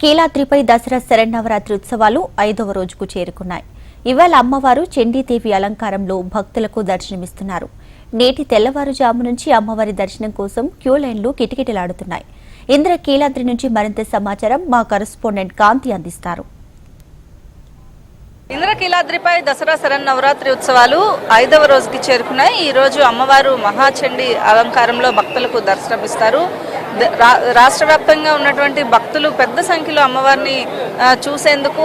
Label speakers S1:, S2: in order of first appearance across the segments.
S1: కీలాద్రిపై దసరా శరన్నవరాత్రి ఉత్సవాలు ఐదవ రోజుకు చేరుకున్నాయి. ఇవాళ అమ్మవారు చండీదేవి అలంకారంలో భక్తులకు దర్శనమిస్తున్నారు. నేటి తెల్లవారుజాము నుంచి అమ్మవారి దర్శనం కోసం క్యూ లైన్లు కిటకిటలాడుతున్నాయి. ఇంద్ర కీలాద్రి నుంచి మరింత సమాచారం మా కరస్పాండెంట్ కాంతి అందిస్తారు.
S2: ఇంద్రకీలాద్రిపై దసరా శరన్నవరాత్రి ఉత్సవాలు ఐదవ రోజుకి చేరుకున్నాయి. ఈ రోజు అమ్మవారు మహాచండి అలంకారంలో భక్తులకు దర్శనమిస్తారు. రాష్ట్ర వ్యాప్తంగా ఉన్నటువంటి భక్తులు పెద్ద సంఖ్యలో అమ్మవారిని చూసేందుకు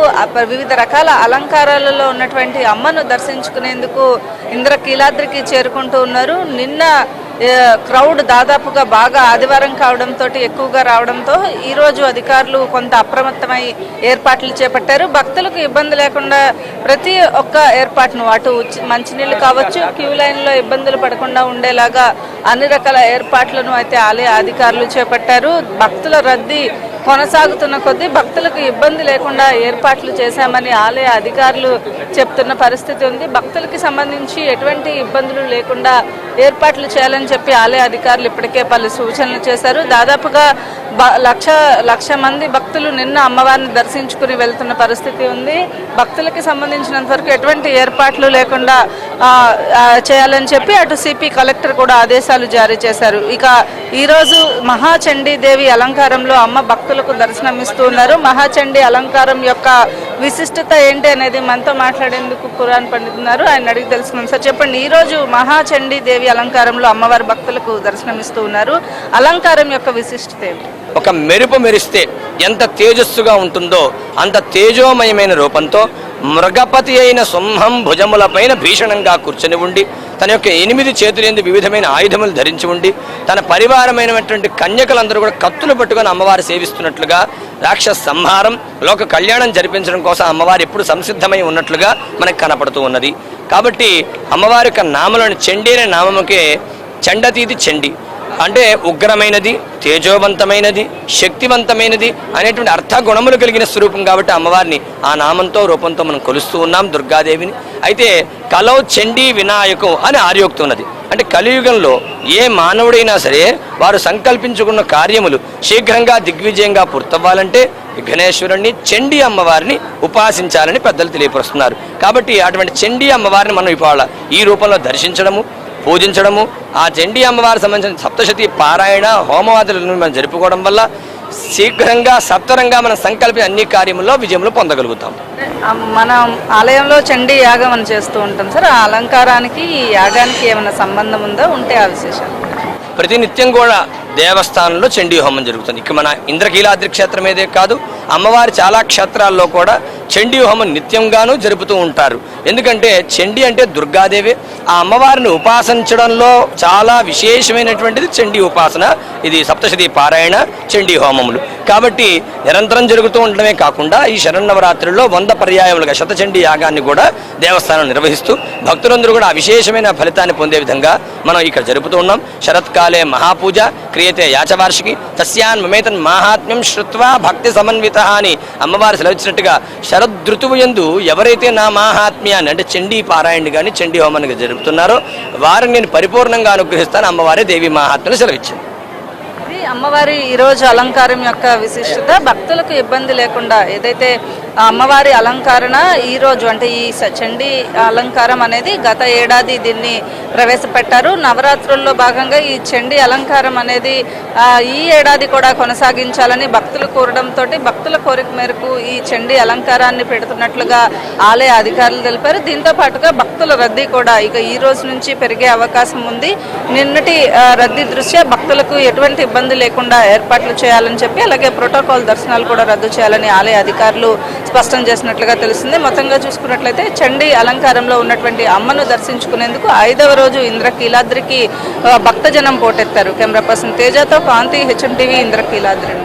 S2: వివిధ రకాల అలంకారాలలో ఉన్నటువంటి అమ్మను దర్శించుకునేందుకు ఇంద్రకీలాద్రికి చేరుకుంటూ ఉన్నారు. నిన్న క్రౌడ్ దాదాపుగా బాగా ఆదివారం కావడంతో ఎక్కువగా రావడంతో ఈ రోజు అధికారులు కొంత అప్రమత్తమై ఏర్పాట్లు చేపట్టారు. భక్తులకు ఇబ్బంది లేకుండా ప్రతి ఒక్క ఏర్పాటును అటు ఉచి- మంచినీళ్ళు కావచ్చు క్యూ లైన్లో ఇబ్బందులు పడకుండా ఉండేలాగా అన్ని రకాల ఏర్పాట్లను అయితే ఆలయ అధికారులు చేపట్టారు. భక్తుల రద్దీ కొనసాగుతున్న కొద్దీ భక్తులకు ఇబ్బంది లేకుండా ఏర్పాట్లు చేశామని ఆలయ అధికారులు చెప్తున్న పరిస్థితి ఉంది. భక్తులకి సంబంధించి ఎటువంటి ఇబ్బందులు లేకుండా ఏర్పాట్లు చేయాలని చెప్పి ఆలయ అధికారులు ఇప్పటికే పలు సూచనలు చేశారు. దాదాపుగా లక్ష లక్ష మంది భక్తులు నిన్న అమ్మవారిని దర్శించుకుని వెళ్తున్న పరిస్థితి ఉంది. భక్తులకి సంబంధించినంత వరకు ఎటువంటి ఏర్పాట్లు లేకుండా చేయాలని చెప్పి అటు సిపి కలెక్టర్ కూడా ఆదేశాలు జారీ చేశారు. ఇక ఈరోజు మహాచండీ దేవి అలంకారంలో అమ్మ భక్తులకు దర్శనమిస్తూ ఉన్నారు. మహాచండీ అలంకారం యొక్క విశిష్టత ఏంటి అనేది మనతో మాట్లాడేందుకు కురాన్ పండుతున్నారు ఆయన అడిగి తెలుసుకున్నాం సార్ చెప్పండి. ఈరోజు మహాచండీ దేవి అలంకారంలో అమ్మవారి భక్తులకు దర్శనమిస్తూ ఉన్నారు. అలంకారం యొక్క విశిష్టత ఏంటి
S3: ఒక మెరుపు మెరిస్తే ఎంత తేజస్సుగా ఉంటుందో అంత తేజోమయమైన రూపంతో మృగపతి అయిన సింహం భుజములపైన భీషణంగా కూర్చొని ఉండి తన యొక్క ఎనిమిది చేతులేందు వివిధమైన ఆయుధములు ధరించి ఉండి తన పరివారమైనటువంటి కన్యకలందరూ కూడా కత్తులు పట్టుకొని అమ్మవారు సేవిస్తున్నట్లుగా రాక్షస సంహారం లోక కళ్యాణం జరిపించడం కోసం అమ్మవారు ఎప్పుడు సంసిద్ధమై ఉన్నట్లుగా మనకు కనపడుతూ ఉన్నది. కాబట్టి అమ్మవారి యొక్క నామలను చండీ అనే నామముకే చండతీది చండి. అంటే ఉగ్రమైనది తేజోవంతమైనది శక్తివంతమైనది అనేటువంటి అర్థ గుణములు కలిగిన స్వరూపం కాబట్టి అమ్మవారిని ఆ నామంతో రూపంతో మనం కొలుస్తూ ఉన్నాం దుర్గాదేవిని. అయితే కలౌ చండీ వినాయకం అని ఆర్యోక్తి ఉన్నది. అంటే కలియుగంలో ఏ మానవుడైనా సరే వారు సంకల్పించుకున్న కార్యములు శీఘ్రంగా దిగ్విజయంగా పూర్తవ్వాలంటే విఘ్నేశ్వరుణ్ణి చండి అమ్మవారిని ఉపాసించాలని పెద్దలు తెలియపరుస్తున్నారు. కాబట్టి అటువంటి చండీ అమ్మవారిని మనం ఇవాళ ఈ రూపంలో దర్శించడము పూజించడము. ఆ చండీ అమ్మవారికి సంబంధించిన సప్తశతి పారాయణ హోమవాదులను మనం జరుపుకోవడం వల్ల శీఘ్రంగా సత్వరంగా మనం సంకల్పి అన్ని కార్యముల్లో విజయములు పొందగలుగుతాం.
S2: మనం ఆలయంలో చండీ యాగం అని చేస్తూ ఉంటాం సార్. ఆ అలంకారానికి ఈ యాగానికి ఏమైనా సంబంధం ఉందా? ఉంటే ఆ విశేషాలు.
S3: ప్రతినిత్యం కూడా దేవస్థానంలో చండీ హోమం జరుగుతుంది. ఇక మన ఇంద్రకీలాద్రి క్షేత్రం ఏదే కాదు అమ్మవారి చాలా క్షేత్రాల్లో కూడా చండీ హోమం నిత్యంగానూ జరుపుతూ ఉంటారు. ఎందుకంటే చండీ అంటే దుర్గాదేవి. ఆ అమ్మవారిని ఉపాసించడంలో చాలా విశేషమైనటువంటిది చండీ ఉపాసన. ఇది సప్తశతి పారాయణ చండీ హోమములు. కాబట్టి నిరంతరం జరుగుతూ ఉండడమే కాకుండా ఈ శరణవరాత్రిలో వంద పర్యాయములుగా శతచండీ యాగాన్ని కూడా దేవస్థానం నిర్వహిస్తూ భక్తులందరూ కూడా విశేషమైన ఫలితాన్ని పొందే విధంగా మనం ఇక్కడ జరుపుతూ ఉన్నాం. శరత్కాలే మహాపూజ క్రియతే యాచవార్షికి తస్యాన్ మమేతన్ మాహాత్మ్యం శ్రుత్వా భక్తి సమన్విత అని అమ్మవారు సెలవిచ్చినట్టుగా శరదృతువు ఎందు ఎవరైతే నా మాహాత్మ్యాన్ని అంటే చండీ పారాయణ కానీ చండీ హోమాన్ని జరుపుతున్నారో వారిని నేను పరిపూర్ణంగా అనుగ్రహిస్తాను. అమ్మవారే దేవి మాహాత్మ్యం సెలవిచ్చింది
S2: అమ్మవారి ఈరోజు అలంకారం యొక్క విశిష్టత. భక్తులకు ఇబ్బంది లేకుండా ఏదైతే అమ్మవారి అలంకరణ ఈ రోజు అంటే ఈ చండీ అలంకారం అనేది గత ఏడాది దీన్ని ప్రవేశపెట్టారు. నవరాత్రుల్లో భాగంగా ఈ చండీ అలంకారం అనేది ఈ ఏడాది కూడా కొనసాగించాలని భక్తులు కోరడంతో భక్తుల కోరిక మేరకు ఈ చండీ అలంకారాన్ని పెడుతున్నట్లుగా ఆలయ అధికారులు తెలిపారు. దీంతో పాటుగా భక్తుల రద్దీ కూడా ఇక ఈ రోజు నుంచి పెరిగే అవకాశం ఉంది. నిన్నటి రద్దీ దృష్ట్యా భక్తులకు ఎటువంటి ఇబ్బంది లేకుండా ఏర్పాట్లు చేయాలని చెప్పి అలాగే ప్రోటోకాల్ దర్శనాలు కూడా రద్దు చేయాలని ఆలయ అధికారులు స్పష్టం చేసినట్లుగా తెలుస్తుంది. మొత్తంగా చూసుకున్నట్లయితే చండీ అలంకారంలో ఉన్నటువంటి అమ్మను దర్శించుకునేందుకు ఐదవ రోజు ఇంద్రకీలాద్రికి భక్తజనం పోటెత్తారు. కెమెరా పర్సన్ తేజతో కాంతి హెచ్ఎం టీవీ ఇంద్రకీలాద్రి